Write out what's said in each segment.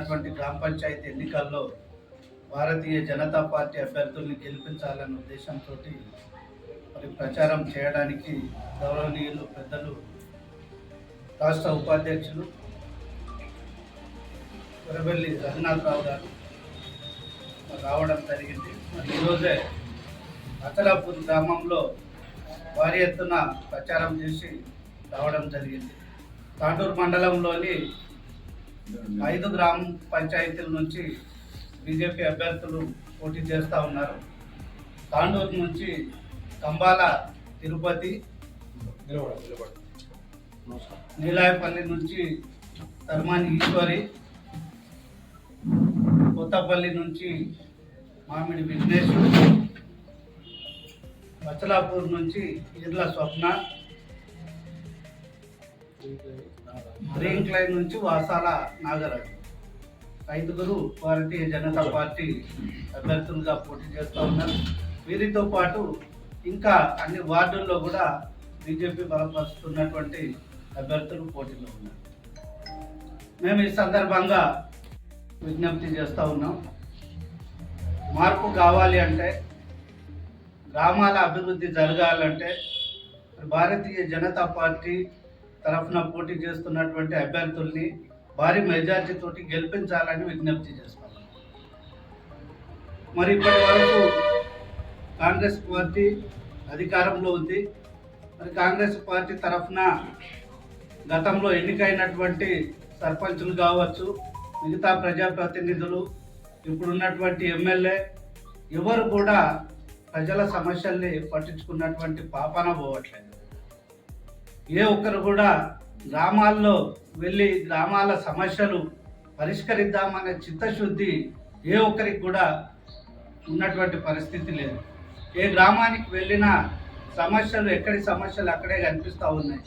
అటువంటి గ్రామ పంచాయతీ ఎన్నికల్లో భారతీయ జనతా పార్టీ అభ్యర్థుల్ని గెలిపించాలనే ఉద్దేశంతో మరి ప్రచారం చేయడానికి గౌరవనీయులు పెద్దలు రాష్ట్ర ఉపాధ్యక్షులు కురబెల్లి రఘునాథరావు గారు రావడం జరిగింది. మరి ఈరోజే అచలాపూర్ గ్రామంలో భారీ ఎత్తున ప్రచారం చేసి రావడం జరిగింది. తాండూరు మండలంలోని ఐదు గ్రామ పంచాయతీల నుంచి బీజేపీ అభ్యర్థులు పోటీ చేస్తూ ఉన్నారు. తాండూరు నుంచి కంబాల తిరుపతి నీలాయపల్లి నుంచి ధర్మాని ఈశ్వరి కొత్తపల్లి నుంచి మామిడి విఘ్నేష్ వచలాపూర్ నుంచి ఇర్ల స్వప్న గ్రీన్ క్లైన్ నుంచి వాసాల నాగరాజు. ఐదుగురు భారతీయ జనతా పార్టీ అభ్యర్థులుగా పోటీ చేస్తూ ఉన్నారు. వీరితో పాటు ఇంకా అన్ని వార్డుల్లో కూడా బీజేపీ బలపరుస్తున్నటువంటి అభ్యర్థులు పోటీలో ఉన్నారు. మేము ఈ సందర్భంగా విజ్ఞప్తి చేస్తూ ఉన్నాం. మార్పు కావాలి అంటే గ్రామాల అభివృద్ధి జరగాలంటే భారతీయ జనతా పార్టీ తరఫున పోటీ చేస్తున్నటువంటి అభ్యర్థుల్ని భారీ మెజార్టీ తోటి గెలిపించాలని విజ్ఞప్తి చేస్తాం మరి ఇప్పటి వరకు కాంగ్రెస్ పార్టీ అధికారంలో ఉంది. మరి కాంగ్రెస్ పార్టీ తరఫున గతంలో ఎన్నికైనటువంటి సర్పంచులు కావచ్చు మిగతా ప్రజాప్రతినిధులు ఇప్పుడున్నటువంటి ఎమ్మెల్యే ఎవరు కూడా ప్రజల సమస్యల్ని పట్టించుకున్నటువంటి పాపన పోవట్లేదు. ఏ ఒక్కరు కూడా గ్రామాల్లో వెళ్ళి గ్రామాల సమస్యలు పరిష్కరిద్దామనే చిత్తశుద్ధి ఏ ఒక్కరికి కూడా ఉన్నటువంటి పరిస్థితి లేదు. ఏ గ్రామానికి వెళ్ళినా సమస్యలు ఎక్కడి సమస్యలు అక్కడే కనిపిస్తూ ఉన్నాయి.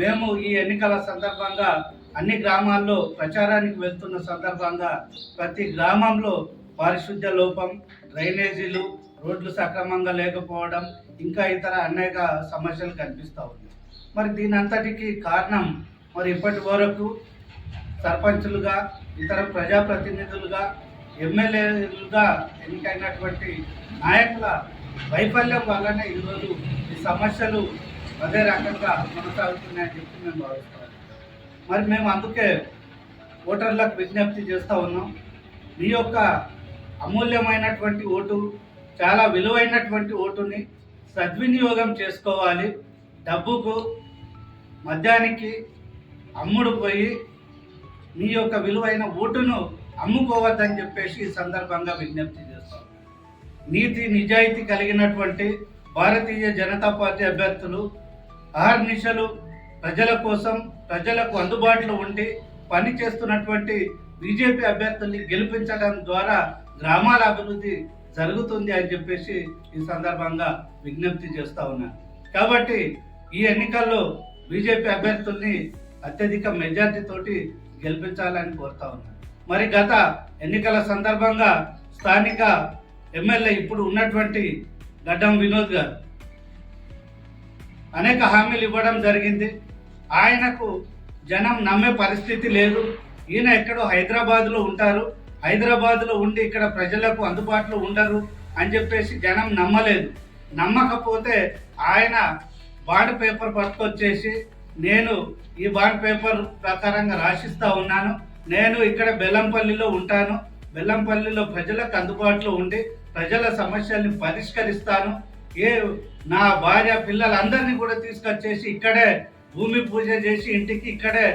మేము ఈ ఎన్నికల సందర్భంగా అన్ని గ్రామాల్లో ప్రచారానికి వెళ్తున్న సందర్భంగా ప్రతి గ్రామంలో పారిశుద్ధ్య లోపం డ్రైనేజీలు రోడ్లు సక్రమంగా లేకపోవడం ఇంకా ఇతర అనేక సమస్యలు కనిపిస్తూ ఉన్నాయి. మరి దీని అంతటికి కారణం మరి ఇప్పటి వరకు సర్పంచులుగా ఇతర ప్రజాప్రతినిధులుగా ఎమ్మెల్యేలుగా ఎన్నికైనటువంటి నాయకుల వైఫల్యం వల్లనే ఈరోజు ఈ సమస్యలు అదే రకంగా కొనసాగుతున్నాయని చెప్పి మేము భావిస్తాం మరి మేము అందుకే ఓటర్లకు విజ్ఞప్తి చేస్తూ ఉన్నాం. మీ యొక్క అమూల్యమైనటువంటి ఓటు చాలా విలువైనటువంటి ఓటుని సద్వినియోగం చేసుకోవాలి. డబ్బుకు మద్యానికి అమ్ముడు పోయి మీ యొక్క విలువైన ఓటును అమ్ముకోవద్దని చెప్పేసి ఈ సందర్భంగా విజ్ఞప్తి చేస్తాం. నీతి నిజాయితీ కలిగినటువంటి భారతీయ జనతా పార్టీ అభ్యర్థులు అహర్నిశలు ప్రజల కోసం ప్రజలకు అందుబాటులో ఉండి పని చేస్తున్నటువంటి బీజేపీ అభ్యర్థుల్ని గెలిపించడం ద్వారా గ్రామాల అభివృద్ధి జరుగుతుంది అని చెప్పేసి ఈ సందర్భంగా విజ్ఞప్తి చేస్తా ఉన్నాను. కాబట్టి ఈ ఎన్నికల్లో బీజేపీ అభ్యర్థుల్ని అత్యధిక మెజార్టీ తోటి గెలిపించాలని కోరుతా ఉన్నాను. మరి గత ఎన్నికల సందర్భంగా స్థానిక ఎమ్మెల్యే ఇప్పుడు ఉన్నటువంటి గడ్డం వినోద్ గారు అనేక హామీలు ఇవ్వడం జరిగింది. ఆయనకు జనం నమ్మే పరిస్థితి లేదు. ఈయన ఎక్కడో హైదరాబాద్లో ఉంటారు. హైదరాబాద్లో ఉండి ఇక్కడ ప్రజలకు అందుబాటులో ఉండరు అని చెప్పేసి జనం నమ్మలేదు. నమ్మకపోతే ఆయన బాండ్ పేపర్ పట్టుకొచ్చేసి నేను ఈ బాండ్ పేపర్ ప్రకారంగా రాసిస్తూ ఉన్నాను. నేను ఇక్కడ బెల్లంపల్లిలో ఉంటాను. బెల్లంపల్లిలో ప్రజలకు అందుబాటులో ఉండి ప్రజల సమస్యల్ని పరిష్కరిస్తాను. ఏ నా భార్య పిల్లలందరినీ కూడా తీసుకొచ్చేసి ఇక్కడే భూమి పూజ చేసి ఇంటికి ఇక్కడే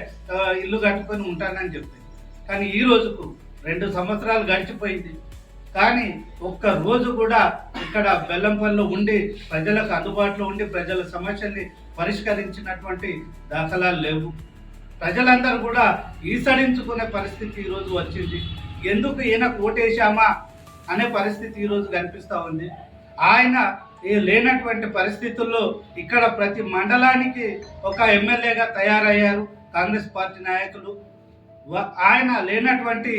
ఇల్లు కట్టుకొని ఉంటానని చెప్పింది కానీ ఈ రోజుకు రెండు సంవత్సరాలు గడిచిపోయింది. కానీ ఒక్క రోజు కూడా ఇక్కడ బెల్లంపల్లిలో ఉండి ప్రజలకు అందుబాటులో ఉండి ప్రజల సమస్యల్ని పరిష్కరించినటువంటి దాఖలాలు లేవు. ప్రజలందరూ కూడా ఈసడించుకునే పరిస్థితి ఈరోజు వచ్చింది. ఎందుకు ఈయనకు ఓటేశామా అనే పరిస్థితి ఈరోజు కనిపిస్తూ ఉంది. ఆయన ఈ లేనటువంటి పరిస్థితుల్లో ఇక్కడ ప్రతి మండలానికి ఒక ఎమ్మెల్యేగా తయారయ్యారు కాంగ్రెస్ పార్టీ నాయకులు. ఆయన లేనటువంటి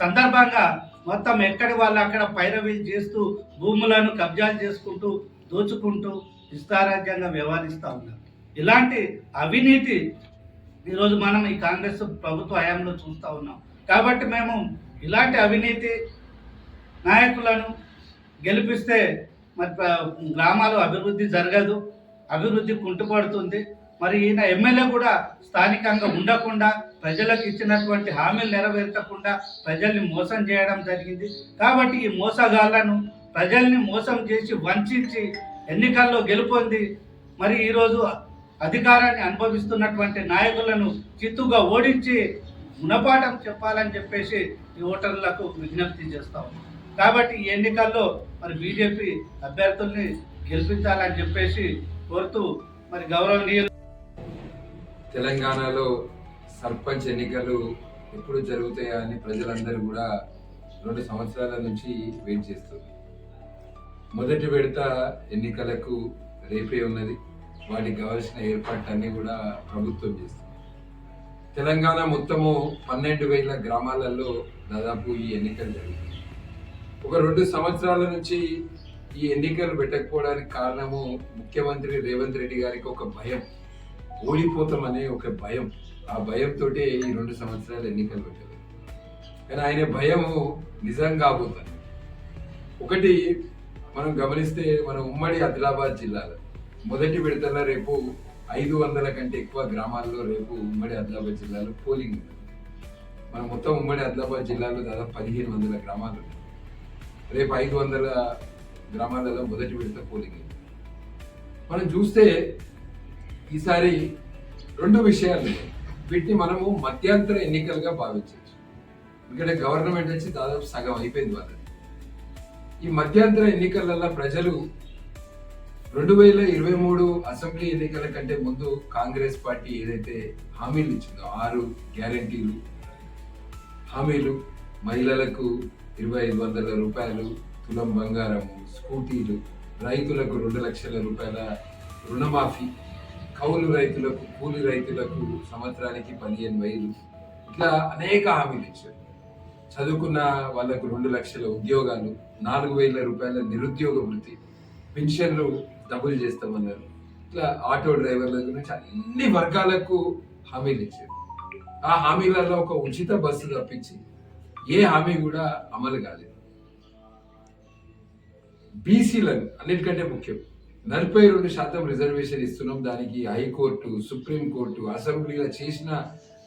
సందర్భంగా మొత్తం ఎక్కడి వాళ్ళు అక్కడ పైరవీలు చేస్తూ భూములను కబ్జాలు చేసుకుంటూ దోచుకుంటూ విస్తారాజ్యంగా వ్యవహరిస్తూ ఉన్నారు. ఇలాంటి అవినీతి ఈరోజు మనం ఈ కాంగ్రెస్ ప్రభుత్వ హయాంలో చూస్తూ ఉన్నాం. కాబట్టి మేము ఇలాంటి అవినీతి నాయకులను గెలిపిస్తే మరి గ్రామాలు అభివృద్ధి జరగదు అభివృద్ధి కుంటుపడుతుంది. మరి ఈయన ఎమ్మెల్యే కూడా స్థానికంగా ఉండకుండా ప్రజలకు ఇచ్చినటువంటి హామీలు నెరవేర్చకుండా ప్రజల్ని మోసం చేయడం జరిగింది. కాబట్టి ఈ మోసగాళ్ళను ప్రజల్ని మోసం చేసి వంచి ఎన్నికల్లో గెలుపొంది మరి ఈరోజు అధికారాన్ని అనుభవిస్తున్నటువంటి నాయకులను చిత్తుగా ఓడించి గుణపాఠం చెప్పాలని చెప్పేసి ఈ ఓటర్లకు విజ్ఞప్తి చేస్తాం కాబట్టి ఈ ఎన్నికల్లో మరి బీజేపీ అభ్యర్థుల్ని గెలిపించాలని చెప్పేసి కోరుతూ మరి గౌరవనీయులు తెలంగాణలో సర్పంచ్ ఎన్నికలు ఎప్పుడు జరుగుతాయా అని ప్రజలందరూ కూడా రెండు సంవత్సరాల నుంచి వెయిట్ చేస్తుంది మొదటి విడత ఎన్నికలకు రేపే ఉన్నది. వాటికి కావాల్సిన ఏర్పాట్లన్నీ కూడా ప్రభుత్వం చేస్తుంది. తెలంగాణ మొత్తము పన్నెండు వేల గ్రామాలలో దాదాపు ఈ ఎన్నికలు జరుగుతాయి ఒక రెండు సంవత్సరాల నుంచి ఈ ఎన్నికలు పెట్టకపోవడానికి కారణము ముఖ్యమంత్రి రేవంత్ రెడ్డి గారికి ఒక భయం. ఓడిపోతామనే ఒక భయం. ఆ భయంతో ఈ రెండు సంవత్సరాలు ఎన్నికలు పెట్టలేదు కానీ ఆయన భయము నిజం కాబోతుంది. ఒకటి మనం గమనిస్తే మన ఉమ్మడి ఆదిలాబాద్ జిల్లాలో మొదటి విడతల రేపు ఐదు వందల కంటే ఎక్కువ గ్రామాల్లో రేపు ఉమ్మడి ఆదిలాబాద్ జిల్లాలో పోలింగ్ మన మొత్తం ఉమ్మడి ఆదిలాబాద్ జిల్లాలో దాదాపు పదిహేను వందల గ్రామాలు ఉన్నాయి. రేపు ఐదు వందల గ్రామాలలో మొదటి విడత పోలింగ్ మనం చూస్తే ఈసారి రెండు విషయాలు ఉన్నాయి. వీటిని మనము మధ్యంతర ఎన్నికలుగా భావించవచ్చు. ఎందుకంటే గవర్నమెంట్ వచ్చి దాదాపు సగం అయిపోయింది వాళ్ళది. ఈ మధ్యంతర ఎన్నికలలో ప్రజలు రెండు వేల ఇరవై మూడు అసెంబ్లీ ఎన్నికల కంటే ముందు కాంగ్రెస్ పార్టీ ఏదైతే హామీలు ఇచ్చిందో ఆరు గ్యారంటీలు హామీలు మహిళలకు ఇరవై ఐదు వందల రూపాయలు తులం బంగారము స్కూటీలు రైతులకు రెండు లక్షల రూపాయల రుణమాఫీ కౌలు రైతులకు కూలి రైతులకు సంవత్సరానికి పదిహేను వేలు. ఇట్లా అనేక హామీలు ఇచ్చారు. చదువుకున్న వాళ్ళకు రెండు లక్షల ఉద్యోగాలు నాలుగు వేల రూపాయల నిరుద్యోగ వృత్తి పెన్షన్లు డబుల్ చేస్తామన్నారు. ఇట్లా ఆటో డ్రైవర్ల గురించి అన్ని వర్గాలకు హామీలు ఇచ్చారు. ఆ హామీలలో ఒక ఉచిత బస్సు తప్పించి ఏ హామీ కూడా అమలు కాలేదు. బీసీలను అన్నిటికంటే ముఖ్యం నలభై రెండు శాతం రిజర్వేషన్ ఇస్తున్నాం దానికి హైకోర్టు సుప్రీంకోర్టు అసెంబ్లీలో చేసిన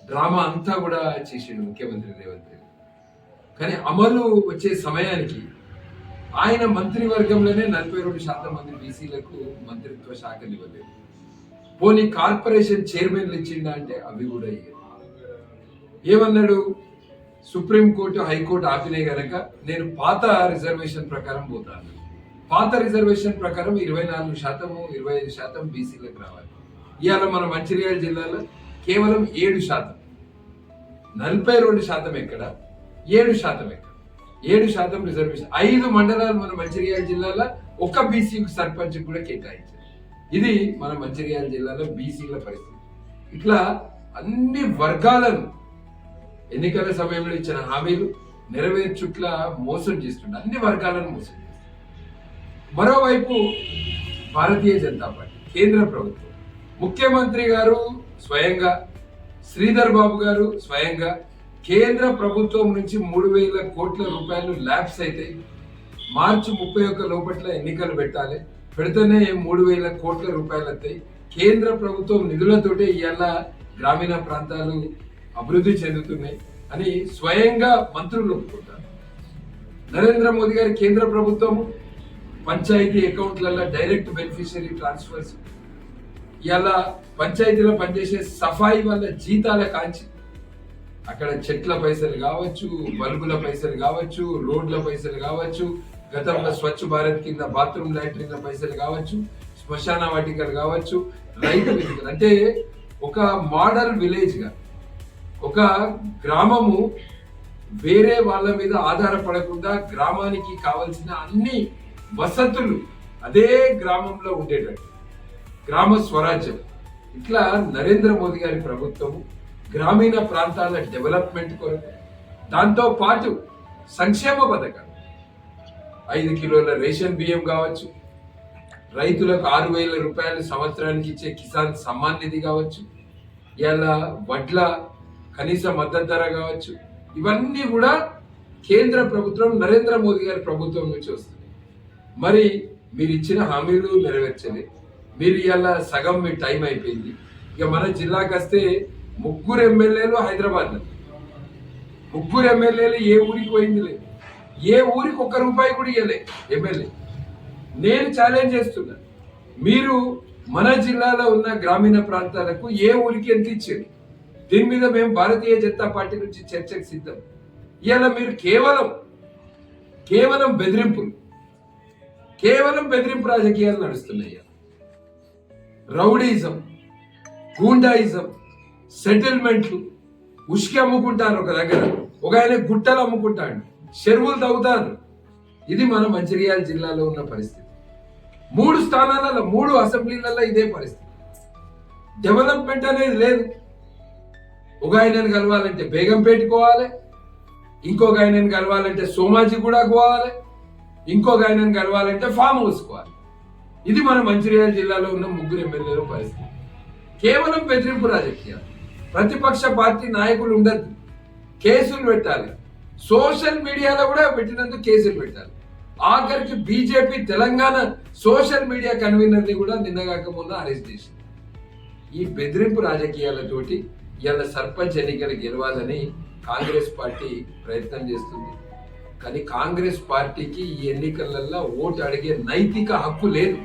డ్రామా అంతా కూడా చేసిండు ముఖ్యమంత్రి రేవంత్ రెడ్డి. కానీ అమలు వచ్చే సమయానికి ఆయన మంత్రివర్గంలోనే నలభై రెండు శాతం మంది బీసీలకు మంత్రిత్వ శాఖలు ఇవ్వలేదు. పోనీ కార్పొరేషన్ చైర్మన్లు ఇచ్చిండా అంటే అవి కూడా ఇవ్వలేదు ఏమన్నాడు? సుప్రీంకోర్టు హైకోర్టు ఆపినాయి గనక నేను పాత రిజర్వేషన్ ప్రకారం పోతాను. పాత రిజర్వేషన్ ప్రకారం ఇరవై నాలుగు శాతము ఇరవై ఐదు శాతం బీసీలకు రావాలి. ఇవాళ మన మంచిర్యాల జిల్లాలో కేవలం ఏడు శాతం. నలభై రెండు శాతం ఎక్కడ? ఏడు శాతం ఎక్కడ? ఏడు శాతం రిజర్వేషన్. ఐదు మండలాలు మన మంచిర్యాల జిల్లాలో ఒక బీసీ సర్పంచ్ కూడా కేటాయించారు. ఇది మన మంచిర్యాల జిల్లాలో బీసీల పరిస్థితి. ఇట్లా అన్ని వర్గాలను ఎన్నికల సమయంలో ఇచ్చిన హామీలు నెరవేర్చుట్ల మోసం చేస్తుండే. అన్ని వర్గాలను మోసం మరోవైపు భారతీయ జనతా పార్టీ కేంద్ర ప్రభుత్వం. ముఖ్యమంత్రి గారు స్వయంగా శ్రీధర్ బాబు గారు స్వయంగా కేంద్ర ప్రభుత్వం నుంచి మూడు వేల కోట్ల రూపాయలు ల్యాబ్స్ అయితే మార్చి ముప్పై ఒక్క లోపట్ల ఎన్నికలు పెట్టాలి. పెడితేనే మూడు వేల కోట్ల రూపాయలు వస్తాయి కేంద్ర ప్రభుత్వం నిధులతోటే ఇవాళ గ్రామీణ ప్రాంతాలు అభివృద్ధి చెందుతున్నాయి అని స్వయంగా మంత్రులు ఒప్పుకుంటారు. నరేంద్ర మోదీ గారి కేంద్ర ప్రభుత్వం పంచాయతీ అకౌంట్లలో డైరెక్ట్ బెనిఫిషియరీ ట్రాన్స్ఫర్స్. ఇలా పంచాయతీలో పనిచేసే సఫాయి వాళ్ళ జీతాల కాంచి. అక్కడ చెట్ల పైసలు కావచ్చు బల్బుల పైసలు కావచ్చు రోడ్ల పైసలు కావచ్చు గతంలో స్వచ్ఛ భారత్ కింద బాత్రూమ్ లాట్రిన్ల పైసలు కావచ్చు శ్మశాన వాటికలు కావచ్చు రైతు అంటే ఒక మోడల్ విలేజ్గా ఒక గ్రామము వేరే వాళ్ళ మీద ఆధారపడకుండా గ్రామానికి కావలసిన అన్ని వసతులు అదే గ్రామంలో ఉండేటట్టు. గ్రామ స్వరాజ్యం. ఇట్లా నరేంద్ర మోదీ గారి ప్రభుత్వం గ్రామీణ ప్రాంతాల డెవలప్మెంట్ కొరకు దాంతో పాటు సంక్షేమ పథకాలు ఐదు కిలోల రేషన్ బియ్యం కావచ్చు రైతులకు ఆరు వేల రూపాయలు సంవత్సరానికి ఇచ్చే కిసాన్ సమ్మాన్ నిధి కావచ్చు ఇలా వడ్ల కనీస మద్దతు ధర కావచ్చు ఇవన్నీ కూడా కేంద్ర ప్రభుత్వం నరేంద్ర మోదీ గారి ప్రభుత్వం నుంచి వస్తుంది మరి మీరు ఇచ్చిన హామీలు నెరవేర్చలే. మీరు ఇవాళ సగం మీ టైం అయిపోయింది. ఇక మన జిల్లాకు వస్తే ముగ్గురు ఎమ్మెల్యేలు హైదరాబాద్ ముగ్గురు ఎమ్మెల్యేలు ఏ ఊరికి పోయింది లేదు ఏ ఊరికి ఒక్క రూపాయి కూడా ఇవ్వలే ఎమ్మెల్యే. నేను ఛాలెంజ్ చేస్తున్నా. మీరు మన జిల్లాలో ఉన్న గ్రామీణ ప్రాంతాలకు ఏ ఊరికి ఎంత ఇచ్చారు? దీని మీద మేము భారతీయ జనతా పార్టీ నుంచి చర్చకు సిద్ధం. ఇవాళ మీరు కేవలం కేవలం బెదిరింపులు. కేవలం బెదిరింపు రాజకీయాలు నడుస్తున్నాయి. రౌడీజం గూండాయిజం సెటిల్మెంట్లు ఉష్కి అమ్ముకుంటారు ఒక దగ్గర. ఒక ఆయన గుట్టలు అమ్ముకుంటాడు. చెరువులు తవ్వుతారు. ఇది మన మంచిర్యాల జిల్లాలో ఉన్న పరిస్థితి. మూడు స్థానాలలో మూడు అసెంబ్లీలలో ఇదే పరిస్థితి. డెవలప్మెంట్ అనేది లేదు. ఒక ఆయనను కలవాలంటే బేగం పెట్టుకోవాలి ఇంకొక ఆయనను కలవాలంటే సోమాజీ కూడా పోవాలి ఇంకొక ఆయనను కలవాలంటే ఫామ్ హౌస్ ఇది మన మంచిర్యాల జిల్లాలో ఉన్న ముగ్గురు ఎమ్మెల్యేల పరిస్థితి. కేవలం బెదిరింపు రాజకీయాలు. ప్రతిపక్ష పార్టీ నాయకులు ఉండద్దు. కేసులు పెట్టాలి. సోషల్ మీడియాలో కూడా పెట్టినందుకు కేసులు పెట్టాలి. ఆఖరికి బీజేపీ తెలంగాణ సోషల్ మీడియా కన్వీనర్ని కూడా నిన్నగాక మొన్న అరెస్ట్ చేసింది. ఈ బెదిరింపు రాజకీయాలతోటి ఇవాళ సర్పంచ్ ఎన్నికలు గెలవాలని కాంగ్రెస్ పార్టీ ప్రయత్నం చేస్తుంది. కానీ కాంగ్రెస్ పార్టీకి ఈ ఎన్నికలలో ఓటు అడిగే నైతిక హక్కు లేదు.